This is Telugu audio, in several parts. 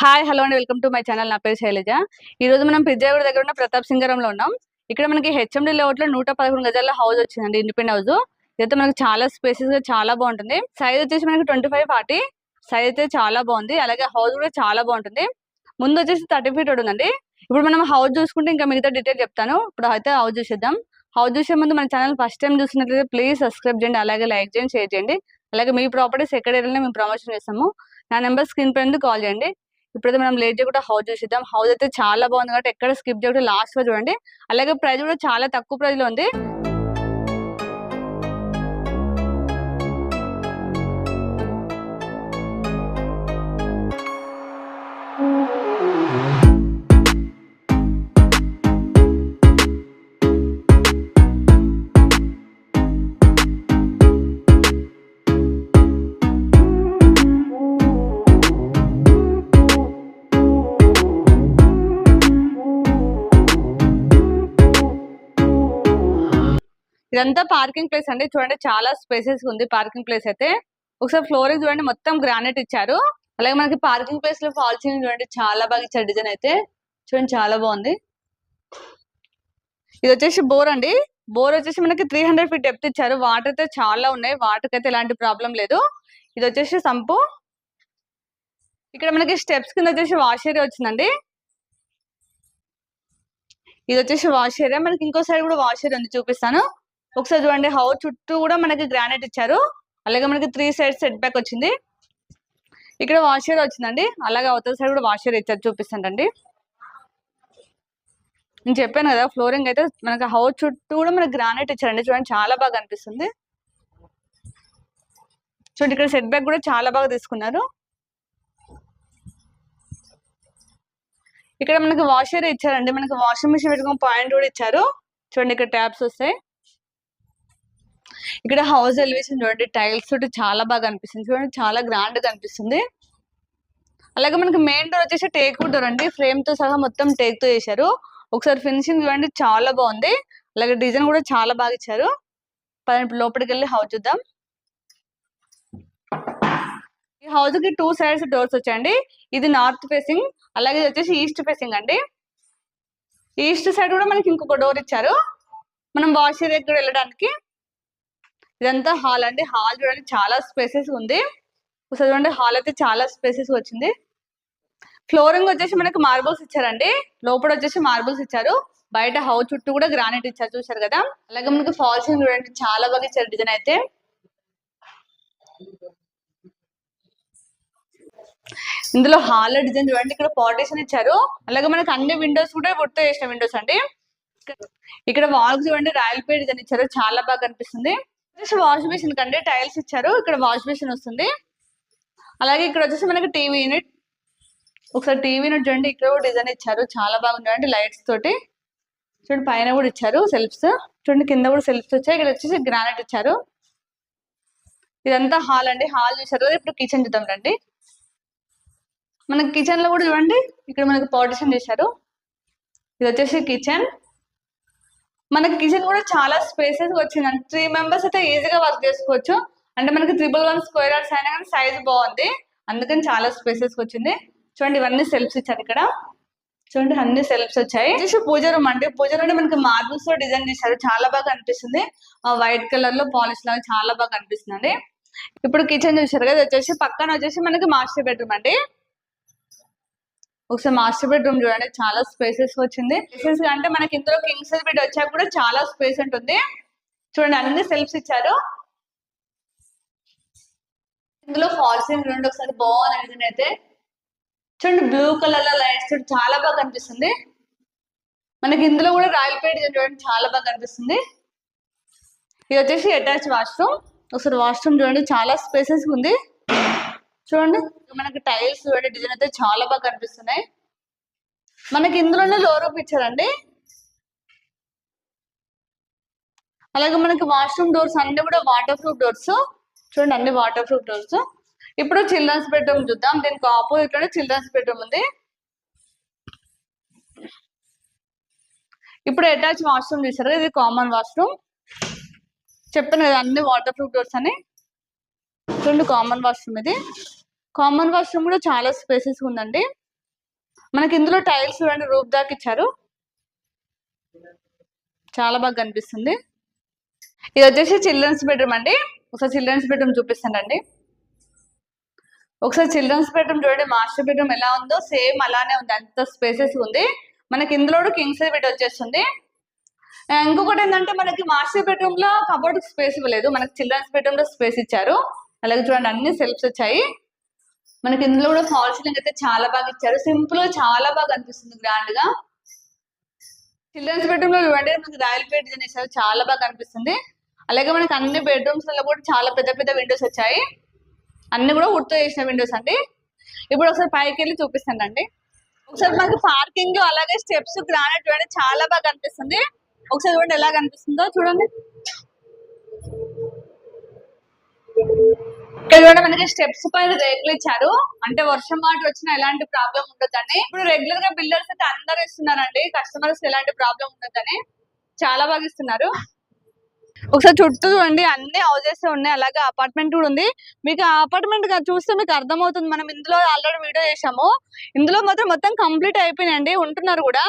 హాయ్ హలో అండి. Welcome to my channel. నా పేరు శైలజ. ఈ రోజు మనం పిజ్జాగూడ దగ్గర ఉన్న ప్రతాప్ సింగరంలో ఉన్నాం. ఇక్కడ మనకి హెచ్ఎండి లేఅవుట్లో నూట పదకొండు గజాల హౌస్ వచ్చిందండి ఇండిపెండ్ హౌస్. ఇదైతే మనకి చాలా స్పేసెస్గా చాలా బాగుంటుంది. సైజ్ వచ్చేసి మనకి ట్వంటీ ఫైవ్ ఫార్టీ. సైజ్ అయితే చాలా బాగుంది. అలాగే హౌస్ కూడా చాలా బాగుంటుంది. ముందు వచ్చేసి థర్టీ ఫీట్ ఉందండి. ఇప్పుడు మనం హౌస్ చూసుకుంటే ఇంకా మిగతా డీటెయిల్ చెప్తాను. ఇప్పుడు అయితే హౌస్ చూసేద్దాం. హౌస్ చూసే ముందు మన ఛానల్ ఫస్ట్ టైం చూసినట్లయితే ప్లీజ్ సబ్స్క్రైబ్ చేయండి. అలాగే లైక్ చేయండి షేర్ చేయండి. అలాగే మీ ప్రాపర్టీస్ ఎక్కడ ఏరియాలో మేము ప్రమోషన్ చేస్తాము. నా నెంబర్ స్క్రీన్ పైన కాల్ చేయండి. ఇప్పుడైతే మనం లేట్ చేయకుండా హౌస్ చూసిద్దాం. హౌస్ అయితే చాలా బాగుంది కాబట్టి ఎక్కడ స్కిప్ చేయకుండా లాస్ట్లో చూడండి. అలాగే ప్రైస్ కూడా చాలా తక్కువ ప్రైస్లో ఉంది. ఇదంతా పార్కింగ్ ప్లేస్ అండి. చూడండి చాలా స్పేసెస్ ఉంది పార్కింగ్ ప్లేస్ అయితే. ఒకసారి ఫ్లోరింగ్ చూడండి మొత్తం గ్రానైట్ ఇచ్చారు. అలాగే మనకి పార్కింగ్ ప్లేస్లో ఫాల్ చూడండి చాలా బాగా ఇచ్చారు డిజైన్ అయితే. చూడండి చాలా బాగుంది. ఇది వచ్చేసి బోర్ అండి. బోర్ వచ్చేసి మనకి త్రీ హండ్రెడ్ ఫీట్ డెప్త్ ఇచ్చారు. వాటర్ అయితే చాలా ఉన్నాయి. వాటర్ అయితే ఎలాంటి ప్రాబ్లం లేదు. ఇది వచ్చేసి సంపు. ఇక్కడ మనకి స్టెప్స్ కింద వచ్చేసి వాష్ ఏరియా వచ్చిందండి. ఇది వచ్చేసి వాష్ ఏరియా మనకి ఇంకో సైడ్ కూడా వాష్ ఏరియా ఉంది చూపిస్తాను. ఒకసారి చూడండి హౌ చుట్టూ కూడా మనకి గ్రానైట్ ఇచ్చారు. అలాగే మనకి త్రీ సైడ్ సెట్ బ్యాక్ వచ్చింది. ఇక్కడ వాషర్ వచ్చిందండి. అలాగే అవతల సైడ్ కూడా వాషర్ ఇచ్చారు చూపిస్తానండి. నేను చెప్పాను కదా ఫ్లోరింగ్ అయితే మనకి హౌస్ చుట్టూ కూడా మనకి గ్రానైట్ ఇచ్చారండి. చూడండి చాలా బాగా అనిపిస్తుంది చూడండి ఇక్కడ సెట్ బ్యాక్ కూడా చాలా బాగా తీసుకున్నారు. ఇక్కడ మనకి వాషర్ ఇచ్చారండి. మనకి వాషింగ్ మిషన్ పెట్టుకుని పాయింట్ కూడా ఇచ్చారు. చూడండి ఇక్కడ ట్యాప్స్ వస్తాయి. ఇక్కడ హౌస్ ఎలివేషన్ చూడండి టైల్స్ తోటి చాలా బాగా అనిపిస్తుంది. చూడండి చాలా గ్రాండ్గా అనిపిస్తుంది. అలాగే మనకి మెయిన్ డోర్ వచ్చేసి టేక్ డోర్ అండి. ఫ్రేమ్తో సహా మొత్తం టేక్తో చేశారు. ఒకసారి ఫినిషింగ్ చూడండి చాలా బాగుంది. అలాగే డిజైన్ కూడా చాలా బాగా ఇచ్చారు. పదండి లోపలికి వెళ్ళి హౌస్ చూద్దాం. ఈ హౌస్కి టూ సైడ్స్ డోర్స్ వచ్చాయండి. ఇది నార్త్ ఫేసింగ్ అలాగే ఇది వచ్చేసి ఈస్ట్ ఫేసింగ్ అండి. ఈస్ట్ సైడ్ కూడా మనకి ఇంకొక డోర్ ఇచ్చారు. మనం వాష్ ఏరియా కూడా వెళ్ళడానికి. ఇదంతా హాల్ అండి. హాల్ చూడండి చాలా స్పేసెస్ ఉంది. ఒకసారి చూడండి హాల్ అయితే చాలా స్పేసెస్ వచ్చింది. ఫ్లోరింగ్ వచ్చేసి మనకి మార్బుల్స్ ఇచ్చారండి. లోపల వచ్చేసి మార్బుల్స్ ఇచ్చారు. బయట హౌస్ చుట్టూ కూడా గ్రానైట్ ఇచ్చారు చూసారు కదా. అలాగే మనకి ఫాల్సింగ్ చూడండి చాలా బాగా ఇచ్చారు డిజైన్ అయితే. ఇందులో హాల్ డిజైన్ చూడండి ఇక్కడ పార్టీషన్ ఇచ్చారు. అలాగే మనకి అన్ని విండోస్ కూడా గుర్తు చేసిన విండోస్ అండి. ఇక్కడ వాల్స్ చూడండి రాయల్ పే డిజైన్ ఇచ్చారు. చాలా బాగా కనిపిస్తుంది. వాష్ బేసిన్ కండి టైల్స్ ఇచ్చారు. ఇక్కడ వాష్ బేసిన్ వస్తుంది. అలాగే ఇక్కడ వచ్చేసి మనకి టీవీ యూనిట్ ఒకసారి టీవీ యూనిట్ చూడండి ఇక్కడ కూడా డిజైన్ ఇచ్చారు. చాలా బాగుంది చూడండి లైట్స్ తోటి. చూడండి పైన కూడా ఇచ్చారు సెల్ఫ్స్ చూడండి కింద కూడా సెల్ఫ్స్ వచ్చాయి. ఇక్కడ వచ్చేసి గ్రానైట్ ఇచ్చారు. ఇదంతా హాల్ అండి. హాల్ చూసారు కదా ఇప్పుడు కిచెన్ చూద్దాం రండి. మనకి కిచెన్లో కూడా చూడండి ఇక్కడ మనకి పార్టిషన్ చేశారు. ఇది వచ్చేసి కిచెన్ మనకి కిచెన్ కూడా చాలా స్పేసెస్ వచ్చిందండి త్రీ మెంబర్స్ అయితే ఈజీగా వర్క్ చేసుకోవచ్చు. అంటే మనకి త్రిబుల్ వన్ స్క్వేర్ యార్డ్స్ అయినా కానీ సైజ్ బాగుంది. అందుకని చాలా స్పేసెస్ వచ్చింది చూడండి ఇవన్నీ సెల్ఫ్స్ ఇచ్చారు ఇక్కడ. చూడండి అన్ని సెల్ఫ్స్ వచ్చాయి. చూసి పూజ రూమ్ అండి. పూజ రూమ్ మనకి మార్బుల్స్తో డిజైన్ చేశారు. చాలా బాగా అనిపిస్తుంది వైట్ కలర్లో పాలిష్ లాగా చాలా బాగా అనిపిస్తుంది ఇప్పుడు కిచెన్ చూసారు కదా వచ్చేసి పక్కన వచ్చేసి మనకి మాస్టర్ బెడ్రూమ్ అండి. ఒకసారి మాస్టర్ బెడ్రూమ్ చూడండి చాలా స్పేసెస్ వచ్చింది. స్పేసెస్ అంటే మనకి ఇందులో కింగ్ సైజ్ బెడ్ వచ్చాక కూడా చాలా స్పేస్ ఉంటుంది. చూడండి అన్ని సెల్ఫ్స్ ఇచ్చారు. ఇందులో ఫాల్సింగ్ చూడండి ఒకసారి బాగుంది అయితే చూడండి బ్లూ కలర్లో లైట్స్ చాలా బాగా కనిపిస్తుంది. మనకి ఇందులో కూడా రాయల్ పేట్ చూడండి చాలా బాగా కనిపిస్తుంది. ఇది వచ్చేసి అటాచ్ వాష్రూమ్ ఒకసారి వాష్రూమ్ చూడండి చాలా స్పేసెస్ ఉంది. చూడండి. మనకి టైల్స్ చూడండి డిజైన్ అయితే చాలా బాగా కనిపిస్తున్నాయి. మనకి ఇందులోనే లో రూప్ ఇచ్చారండి. అలాగే మనకి వాష్రూమ్ డోర్స్ అన్ని కూడా వాటర్ ప్రూఫ్ డోర్స్. చూడండి అన్ని వాటర్ ప్రూఫ్ డోర్స్. ఇప్పుడు చిల్డ్రన్స్ బెడ్రూమ్ చూద్దాం. దీనికి ఆపోజిట్లోనే చిల్డ్రన్స్ బెడ్రూమ్ ఉంది. ఇప్పుడు అటాచ్ వాష్రూమ్ చూసారు ఇది కామన్ వాష్రూమ్. చెప్పాను కదా అన్ని వాటర్ ప్రూఫ్ డోర్స్ అని. చూడండి కామన్ వాష్రూమ్ ఇది. కామన్ వాష్రూమ్ కూడా చాలా స్పేసెస్ ఉందండి. మనకి ఇందులో టైల్స్ చూడండి రూప్ దాకా ఇచ్చారు. చాలా బాగా కనిపిస్తుంది. ఇది వచ్చేసి చిల్డ్రన్స్ బెడ్రూమ్ అండి. ఒకసారి చిల్డ్రన్స్ బెడ్రూమ్ చూపిస్తానండి. ఒకసారి చిల్డ్రన్స్ బెడ్రూమ్ చూడండి మాస్టర్ బెడ్రూమ్ ఎలా ఉందో సేమ్ అలానే ఉంది. అంత స్పేసెస్ ఉంది. మనకి ఇందులో కింగ్ సైజ్ బెడ్ వచ్చేస్తుంది. ఇంకొకటి ఏంటంటే మనకి మాస్టర్ బెడ్రూమ్లో కబోర్డ్ స్పేస్ ఇవ్వలేదు. మనకి చిల్డ్రన్స్ బెడ్రూమ్లో స్పేస్ ఇచ్చారు. అలాగే చూడండి అన్ని సెల్ఫ్స్ వచ్చాయి. మనకి ఇందులో కూడా ఫాల్ సీలింగ్ అయితే చాలా బాగా ఇచ్చారు. సింపుల్గా చాలా బాగా అనిపిస్తుంది గ్రాండ్గా. చిల్డ్రన్స్ బెడ్రూమ్లో చూడండి మనకి రాయల్ పేట్ డిజైన్ ఇచ్చారు చాలా బాగా అనిపిస్తుంది. అలాగే మనకి అన్ని బెడ్రూమ్స్లో కూడా చాలా పెద్ద పెద్ద విండోస్ వచ్చాయి. అన్ని కూడా ఉడ్తో చేసిన విండోస్ అండి. ఇప్పుడు ఒకసారి పైకి వెళ్ళి చూపిస్తానండి ఒకసారి మనకి పార్కింగ్ అలాగే స్టెప్స్ గ్రానైట్ చూడండి. చాలా బాగా కనిపిస్తుంది ఒకసారి చూడండి ఎలా కనిపిస్తుందో చూడండి. ఇక్కడ కూడా మనకి స్టెప్స్ పైన రేకులు ఇచ్చారు. అంటే వర్షం మాట వచ్చినా ఎలాంటి ప్రాబ్లం ఉండదని ఇప్పుడు రెగ్యులర్గా బిల్డర్స్ అయితే అందరు ఇస్తున్నారండి. కస్టమర్స్ ఎలాంటి ప్రాబ్లం ఉండదని చాలా బాగా ఇస్తున్నారు. ఒకసారి చుట్టూ చూడండి. అన్ని హౌజెస్ ఉన్నాయి. అలాగే అపార్ట్మెంట్ కూడా ఉంది. మీకు ఆ అపార్ట్మెంట్ చూస్తే మీకు అర్థమవుతుంది. మనం ఇందులో ఆల్రెడీ వీడియో చేసాము ఇందులో మాత్రం మొత్తం కంప్లీట్ అయిపోయినాయండి. ఉంటున్నారు కూడా.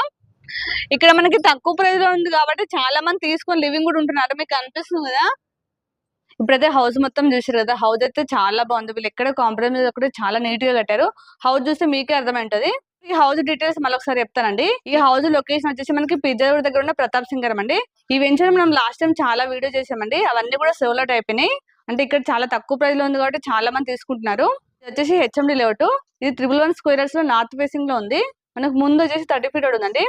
ఇక్కడ మనకి తక్కువ ప్రైస్లో ఉంది కాబట్టి చాలా మంది తీసుకొని లివింగ్ కూడా ఉంటున్నారు. మీకు అనిపిస్తుంది కదా? ఇప్పుడైతే హౌస్ మొత్తం చూసారు కదా హౌస్ అయితే చాలా బాగుంది. వీళ్ళు ఎక్కడ కాంప్రమైజ్ ఒకటి చాలా నీట్గా కట్టారు. హౌస్ చూస్తే మీకే అర్థమైంటది. ఈ హౌస్ డీటెయిల్స్ మళ్ళీ ఒకసారి చెప్తానండి. ఈ హౌస్ లొకేషన్ వచ్చేసి మనకి పిజ్జాగూడ దగ్గర ఉన్న ప్రతాప్ సింగరం అండి. ఈ వెంచర్ మనం లాస్ట్ టైం చాలా వీడియో చేసామండి అవన్నీ కూడా సేవ్ అవుట్ అయిపోయినాయి అంటే ఇక్కడ చాలా తక్కువ ప్రైస్లో ఉంది కాబట్టి చాలా మంది తీసుకుంటున్నారు. ఇది వచ్చేసి హెచ్ఎండి లేఅవుట్. ఇది త్రిబుల్ వన్ స్క్వేర్స్లో నార్త్ ఫేసింగ్లో ఉంది. మనకు ముందు వచ్చేసి థర్టీ ఫీట్ ఉందండి.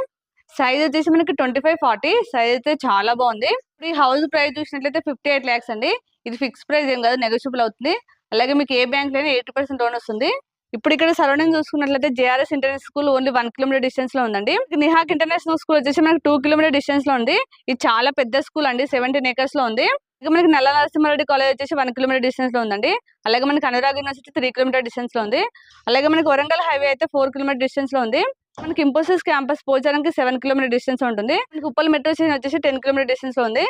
సైజ్ వచ్చేసి మనకి ట్వంటీ ఫైవ్ ఫార్టీ సైజ్ అయితే చాలా బాగుంది. ఇప్పుడు ఈ హౌస్ ప్రైస్ చూసినట్లయితే ఫిఫ్టీ ఎయిట్ ల్యాక్స్ అండి. ఇది ఫిక్స్ ప్రైస్ ఏం కాదు నెగోషియబుల్ అవుతుంది. అలాగే మీకు ఏ బ్యాంక్లో ఎయిటీ పర్సెంట్ లోన్ వస్తుంది. ఇప్పుడు ఇక్కడ సరౌండింగ్ చూసుకున్నట్లయితే JRS international school only one kilometer డిస్టెన్స్లో ఉందండి. నిహాక్ ఇంటర్నేషనల్ స్కూల్ వచ్చేసి మనకి టూ కిలోమీటర్ డిస్టెన్స్లో ఉంది. ఇది చాలా పెద్ద స్కూల్ అండి. సెవెంటీన్ ఏకర్స్లో ఉంది. ఇక మనకి నల్ల నరసింహారెడ్డి కాలేజ్ వచ్చేసి వన్ కిలోమీటర్ డిస్టెన్స్లో ఉందండి. అలాగే మనకి అనురాగ్ యూనివర్సిటీ త్రీ కిలోమీటర్ డిస్టెన్స్లో ఉంది. అలాగే మనకి వరంగల్ హైవే అయితే ఫోర్ కిలోమీటర్ డిస్టెన్స్లో ఉంది. మనకి ఇంపోసిస్ క్యాంపస్ పోచారానికి సెవెన్ కిలోమీటర్ డిస్టెన్స్ ఉంటుంది. మనకి ఉప్పల్ మెట్రో స్టేషన్ వచ్చేసి టెన్ కిలోమీటర్ డిస్టెన్స్లో ఉంది.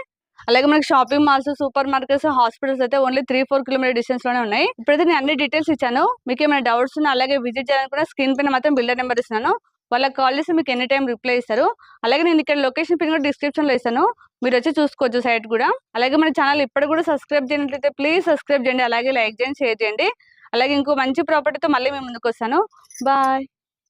అలాగే మనకి shopping malls super markets hospitals అయితే ఓన్లీ త్రీ ఫోర్ కిలోమీటర్ డిస్టెన్స్లోనే ఉన్నాయి. ఇప్పుడైతే నేను అన్ని డీటెయిల్స్ ఇచ్చాను. మీకు ఏమైనా డౌట్స్ ఉన్నా అలాగే విజిట్ చేయాలనుకున్న స్క్రీన్ పైన మాత్రం బిల్డర్ నెంబర్ ఇస్తున్నాను. వాళ్ళకి కాల్ చేసి మీకు ఎనీ టైం రిప్లై ఇస్తారు. అలాగే నేను ఇక్కడ లొకేషన్ పిన్ కూడా డిస్క్రిప్షన్లో ఇస్తాను. మీరు వచ్చి చూసుకోవచ్చు సైట్ కూడా. అలాగే మన ఛానల్ ఇప్పుడు కూడా సబ్స్క్రైబ్ చేయనట్లయితే ప్లీజ్ సబ్స్క్రైబ్ చేయండి. అలాగే లైక్ చేయండి షేర్ చేయండి. అలాగే ఇంకో మంచి ప్రాపర్టీతో మళ్ళీ మేము ముందుకు వస్తాను. బాయ్.